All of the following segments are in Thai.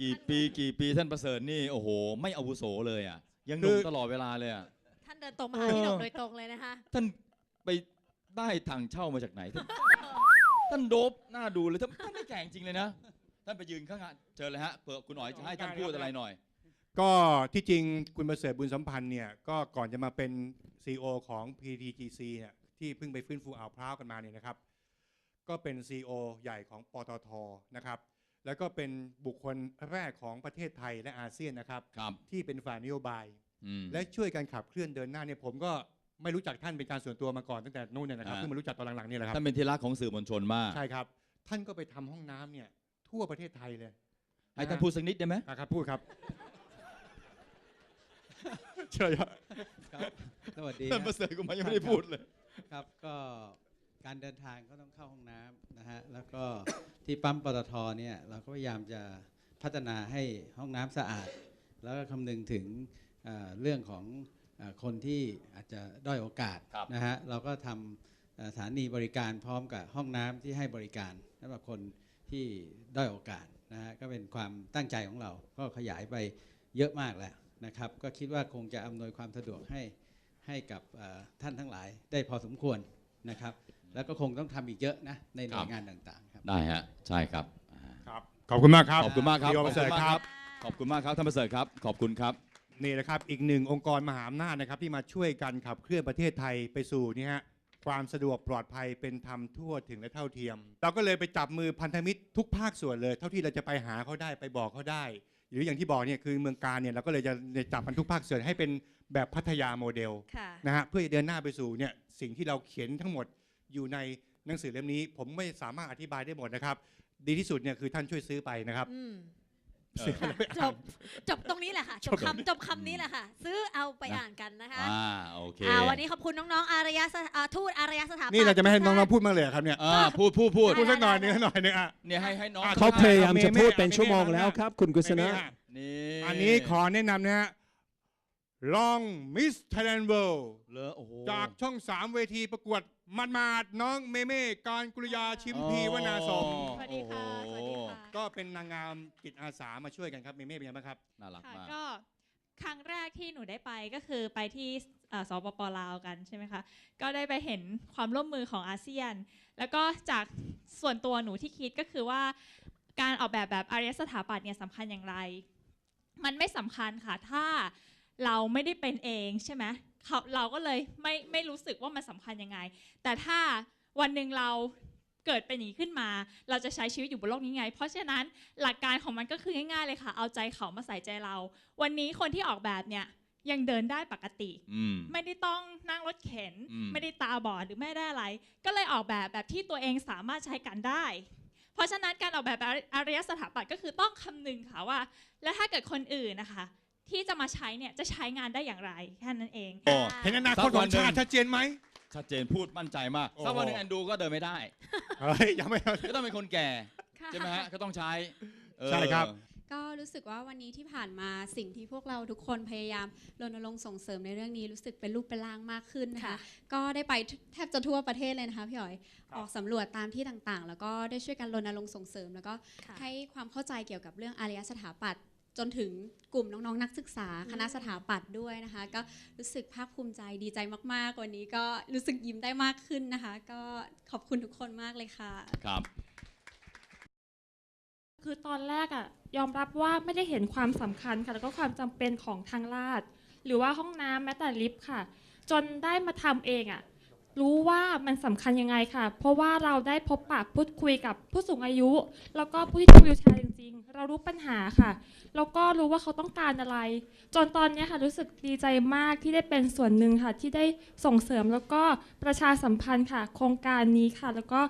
กี่ปีกี่ปีท่านประเสริฐนี่โอ้โห ไม่อาวุโสเลยอะยังหคืนุ่มอตลอดเวลาเลยอะท่านเดินตรงมาหาพี่หนกโดยตรงเลยนะคะ ท่านไปได้ทางเช่ามาจากไหน ท่านท่านโดบหน้าดูเลยท่านท่านไม่แก่งจริงเลยนะ ท่านไปยืนข้างๆเจอเลยฮะเผื่อคุณหน่อยจะให้ท่านพูดอะไรหน่อย ก็ที่จริงคุณประเสริฐบุญสัมพันธ์เนี่ยก็ก่อนจะมาเป็น CEO ของ PTGC เนี่ยที่เพิ่งไปฟื้นฟูอ่าวพร้าวกันมาเนี่ยนะครับ ก็เป็น CEO ใหญ่ของปตทนะครับ แล้วก็เป็นบุคคลแรกของประเทศไทยและอาเซียนนะครับ ครับที่เป็นฝ่ายนโยบาย อืม และช่วยกันขับเคลื่อนเดินหน้าเนี่ยผมก็ไม่รู้จักท่านเป็นการส่วนตัวมาก่อนตั้งแต่นู่นเนี่ยนะครับอ่า เพิ่งมารู้จักตอนหลังๆนี่แหละครับ ท่านเป็นที่รักของสื่อมวลชนมาก ใช่ครับ ท่านก็ไปทำห้องน้ำเนี่ย ทั่วประเทศไทยเลยให้ท่านพูดสักนิดได้ไหมอะครับพูดครับ เชิญครับ ครับ สวัสดีท่านประเสริฐกูมายังไม่ได้พูดเลย ครับก็ การเดินทางก็ต้องเข้าห้องน้ำนะฮะแล้วก็ที่ปั๊มปตทเนี่ยเราก็พยายามจะพัฒนาให้ห้องน้ำสะอาด แล้วก็คำนึงถึงเอ่อเรื่องของเอ่อคนที่อาจจะด้อยโอกาสครับนะฮะเราก็ทำเอ่อสถานีบริการพร้อมกับห้องน้ำที่ให้บริการสำหรับคนที่ด้อยโอกาสนะฮะก็เป็นความตั้งใจของเรา ก็ขยายไปเยอะมากแล้วนะครับ ก็คิดว่าคงจะอำนวยความสะดวกให้ให้กับเอ่อท่านทั้งหลายได้พอสมควรนะครับ แล้วก็คงต้องทำอีกเยอะนะในหน่วยงานต่างๆครับได้ฮะใช่ครับอ่าครับ ขอบคุณมากครับขอบคุณมากครับพี่โอประเสริฐครับขอบคุณมากครับท่านประเสริฐครับ ขอบคุณครับนี่นะครับอีกหนึ่งองค์กรมหาอำนาจนะครับ ที่มาช่วยกันขับเคลื่อนประเทศไทยไปสู่นี่ฮะความสะดวกปลอดภัยเป็นธรรมทั่วถึงและเท่าเทียม เราก็เลยไปจับมือพันธมิตรทุกภาคส่วนเลย เท่าที่เราจะไปหาเขาได้ไปบอกเขาได้ หรืออย่างที่บอกเนี่ยคือเมืองการเนี่ยเราก็เลยจะจับมันทุกภาคส่วนให้เป็นแบบพัทยาโมเดลค่ะนะฮะเพื่อจะเดินหน้าไปสู่เนี่ยสิ่งที่เราเขียนทั้งหมด อยู่ในหนังสือเล่มนี้ ผมไม่สามารถอธิบายได้หมดนะครับ ดีที่สุดเนี่ยคือท่านช่วยซื้อไปนะครับอืมเออจบจบตรงนี้แหละค่ะจบคำจบคำนี้แหละค่ะ ซื้อเอาไปอ่านกันนะคะอ่าโอเคอ่าวันนี้ขอบคุณน้องๆอารยสถอ่าทูตอารยสถาปัตย์ นี่เราจะไม่ให้น้องทุกๆพูดมางเลยเหรอครับเนี่ยอ่าพูดพูดพูดพูดสักหน่อยหนึงหน่อยหนึงอะ เนี่ยให้ให้น้องอะ เขาพยายามจะพูดเป็นเมเม่ชั่วโมงเมเม่แล้วครับ คุณกุศนะไม่ไม่อะนี่ อันนี้ขอแนะนำนะฮะ ลองมิสไทยแลนด์เวิลด์เลอโอ้โหจากช่อง 3 เวทีประกวดมันมาดๆน้องเมเม่การกุลยาชิมพีวนาสมสวัสดีค่ะโอ้สโหวัสดีค่ะก็เป็นนางงามจิตอาสามาช่วยกันครับ เมเม่เป็นยังไงบ้างครับ น่ารักค่ะมาก ก็ครั้งแรกที่หนูได้ไปก็คือไปที่เอ่อสปปลาวกันใช่ไหมคะ ก็ได้ไปเห็นความร่วมมือของอาเซียน แล้วก็จากส่วนตัวหนูที่คิดก็คือว่า การออกแบบแบบอารยสถาปัตย์เนี่ยสำคัญอย่างไร มันไม่สำคัญค่ะถ้า เราไม่ได้เป็นเองใช่ไหมเขาเราก็เลยไม่ไม่รู้สึกว่ามันสำคัญยังไง แต่ถ้าวันหนึ่งเราเกิดเป็นอย่างนี้ขึ้นมา เราจะใช้ชีวิตอยู่บนโลกนี้ไง เพราะฉะนั้นหลักการของมันก็คือง่ายๆเลยค่ะ เอาใจเขามาใส่ใจเรา วันนี้คนที่ออกแบบเนี่ยยังเดินได้ปกติอืมไม่ได้ต้องนั่งรถเข็นอืมไม่ได้ตาบอดหรือไม่ได้อะไร ก็เลยออกแบบแบบที่ตัวเองสามารถใช้กันได้ เพราะฉะนั้นการออกแบบอารยสถาปัตย์ก็คือต้องคำนึงค่ะว่า แล้วถ้าเกิดคนอื่นนะคะ ที่จะมาใช้เนี่ยจะใช้งานได้อย่างไรแค่นั้นเอง โอ้เห็นอนาคตของชาติชัดเจนไหม ชัดเจนพูดมั่นใจมากโอ้โหสักวันหนึงแอนดูก็เดินไม่ได้ เฮ้ยยังไม่ ก็ต้องเป็นคนแก่ ค่ะ ใช่ไหมฮะ ก็ต้องใช้เออ ใช่ครับ ก็รู้สึกว่าวันนี้ที่ผ่านมาสิ่งที่พวกเราทุกคนพยายามรณรงค์ส่งเสริมในเรื่องนี้รู้สึกเป็นรูปเป็นร่างมากขึ้นนะคะ ค่ะ ก็ได้ไปแทบจะทั่วประเทศเลยนะคะพี่อ๋อยออกสำรวจตามที่ต่างๆ แล้วก็ได้ช่วยกันรณรงค์ส่งเสริม แล้วก็ค่ะให้ความเข้าใจเกี่ยวกับเรื่องอารยสถาปัตย์ จนถึงกลุ่มน้องๆนักศึกษาคณะสถาปัตย์ด้วยนะคะ ก็รู้สึกภาคภูมิใจดีใจมากๆ วันนี้ก็รู้สึกยิ้มได้มากขึ้นนะคะ ก็ขอบคุณทุกคนมากเลยค่ะ ครับ คือตอนแรกอะยอมรับว่าไม่ได้เห็นความสำคัญค่ะ แล้วก็ความจำเป็นของทางลาด หรือว่าห้องน้ำแม้แต่ลิฟต์ค่ะ จนได้มาทำเองอะ รู้ว่ามันสำคัญยังไงค่ะ เพราะว่าเราได้พบปะพูดคุยกับผู้สูงอายุ แล้วก็ผู้ที่ทำวิวแชร์จริงๆ เรารู้ปัญหาค่ะ แล้วก็รู้ว่าเขาต้องการอะไร จนตอนนี้ค่ะรู้สึกดีใจมากที่ได้เป็นส่วนหนึ่งค่ะ ที่ได้ส่งเสริมแล้วก็ประชาสัมพันธ์ค่ะ โครงการนี้ค่ะ แล้วก็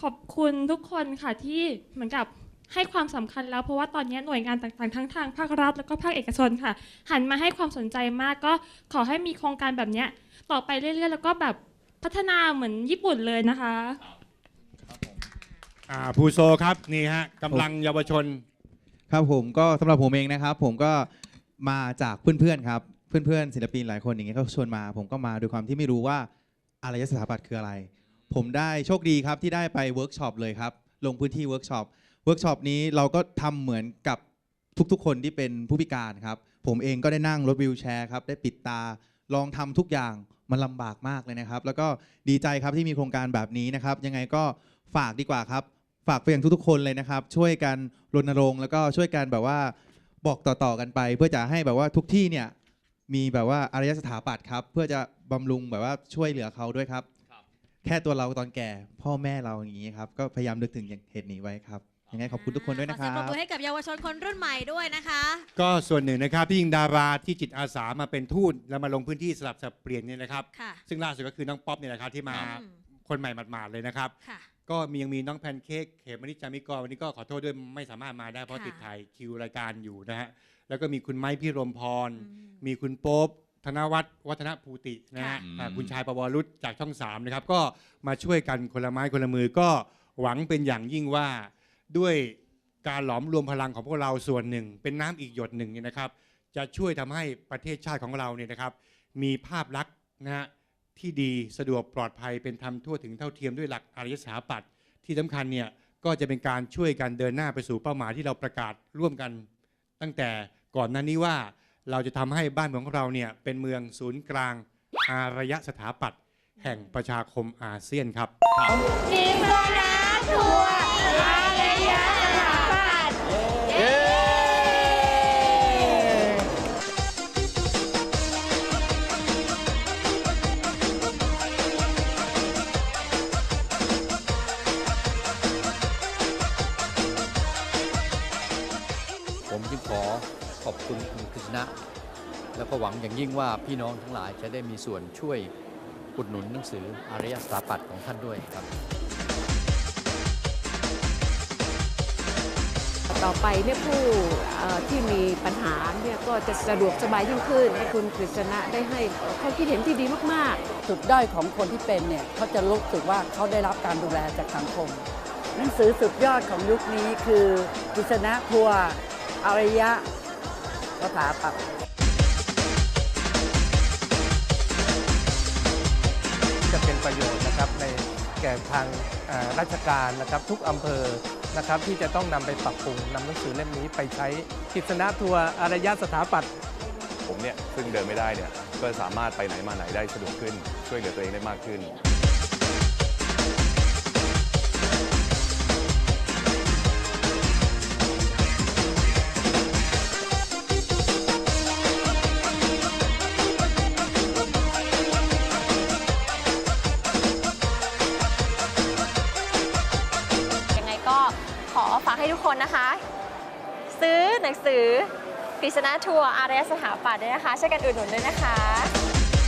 ขอบคุณทุกคนค่ะที่เหมือนกับ ให้ความสำคัญแล้วเพราะว่าตอนนี้หน่วยงานต่างๆทั้งทางภาครัฐแล้วก็ภาคเอกชนค่ะ หันมาให้ความสนใจมากก็ขอให้มีโครงการแบบเนี้ยต่อไปเรื่อยๆ แล้วก็แบบพัฒนาเหมือนญี่ปุ่นเลยนะคะอ่าภูโซครับนี่ฮะกำลังเยาวชน ครับผมก็สำหรับผมเองนะครับ ผมก็มาจากเพื่อนๆครับ เพื่อนๆศิลปินหลายคนอย่างเงี้ยเขาชวนมา ผมก็มาด้วยความที่ไม่รู้ว่าอารยสถาปัตย์คืออะไร ผมได้โชคดีครับที่ได้ไปเวิร์กช็อปเลยครับลงพื้นที่เวิร์กช็อป เวิร์กช็อปนี้เราก็ทำเหมือนกับทุกๆ คนที่เป็นผู้พิการครับ ผมเองก็ได้นั่งรถวิวแชร์ครับ ได้ปิดตาลองทำทุกอย่างมันลำบากมากเลยนะครับ แล้วก็ดีใจครับที่มีโครงการแบบนี้นะครับ ยังไงก็ฝากดีกว่าครับ ฝากไปยังทุกๆ คนเลยนะครับ ช่วยกันรณรงค์แล้วก็ช่วยกันแบบว่าบอกต่อๆกันไป เพื่อจะให้แบบว่าทุกที่เนี่ยมีแบบว่าอารยสถาปัตย์ครับ เพื่อจะบำรุงแบบว่าช่วยเหลือเขาด้วยครับ ครับ แค่ตัวเราตอนแก่พ่อแม่เราอย่างนี้ครับ ก็พยายามนึกถึงอย่างเหตุนี้ไว้ครับ ยังไงขอบคุณทุกคนด้วยนะคขอรัเสียงปรบบมือให้กับเยาวชนคนรุ่นใหม่ด้วยนะคะ ก็ส่วนหนึ่งนะครับที่ยิงดาราที่จิตอาสามาเป็นทูตแล้วมาลงพื้นที่สลับสับเปลี่ยนเนี่ยนะครับ ค่ะ ซึ่งล่าสุดก็คือน้องป๊อปเนี่ยนะครับที่มาอืม คนใหม่หมาดๆเลยนะครับ ค่ะ ก็มียังมีน้องแพนเค้กเขมมนิจจามิกรวันนี้ก็ขอโทษด้วยไม่สามารถมาได้เพราะค่ะ ติดถ่ายคิวรายการอยู่นะฮะแล้วก็มีคุณไม้พี่รมพร อืม มีคุณโป๊บธนวัฒน์วัฒนภูตินะฮะค่ะ อ่าคุณชายประวรุษจากช่องสามนะครับก็มาช่วยกันคนละไม้คนละมือก็หวังเป็นอย่างยิ่งว่า ด้วยการหลอมรวมพลังของพวกเราส่วนหนึ่ง เป็นน้ำอีกหยดหนึ่งเนี่ยนะครับ จะช่วยทำให้ประเทศชาติของเราเนี่ยนะครับ มีภาพลักษณ์นะฮะที่ดีสะดวกปลอดภัยเป็นธรรมทั่วถึงเท่าเทียมด้วยหลักอารยสถาปัตย์ที่สำคัญเนี่ยก็จะเป็นการช่วยกันเดินหน้าไปสู่เป้าหมายที่เราประกาศร่วมกัน ตั้งแต่ก่อนหน้านี้ว่าเราจะทำให้บ้านเมืองของเราเนี่ยเป็นเมืองศูนย์กลางอารยสถาปัตย์ แห่งประชาคมอาเซียนครับมีคณะทัวร์อาเซียนผมจึงขอขอบคุณคุณกฤษณะแล้วก็หวังอย่างยิ่งว่าพี่น้องทั้งหลายจะได้มีส่วนช่วย อุดหนุนหนังสืออารยสถาปัตย์ของท่านด้วยครับ ต่อไปเนี่ยผู้เอ่อที่มีปัญหาเนี่ยก็จะสะดวกสบายยิ่งขึ้นและคุณกฤษณะได้ให้ข้อคิดเห็นที่ดีมากๆ จุดด้อยของคนที่เป็นเนี่ยเขาจะรู้สึกว่าเขาได้รับการดูแลจากสังคม หนังสือสุดยอดของยุคนี้คือกฤษณะทัวร์อารยะสถาปัตย์ ประโยชน์นะครับในแก่ทางราชการนะครับทุกอำเภอนะครับที่จะต้องนำไปปรับปรุงนำหนังสือเล่มนี้ไปใช้กิจนาทัวร์อารยสถาปัตย์ผมเนี่ยซึ่งเดินไม่ได้เนี่ยก็สามารถไปไหนมาไหนได้สะดวกขึ้นช่วยเหลือตัวเองได้มากขึ้น ฝากให้ทุกคนนะคะ ซื้อหนังสือกิษณะทัวร์อารยสถาปัตย์ด้วยนะคะช่วยกันอุดหนุนด้วยนะคะ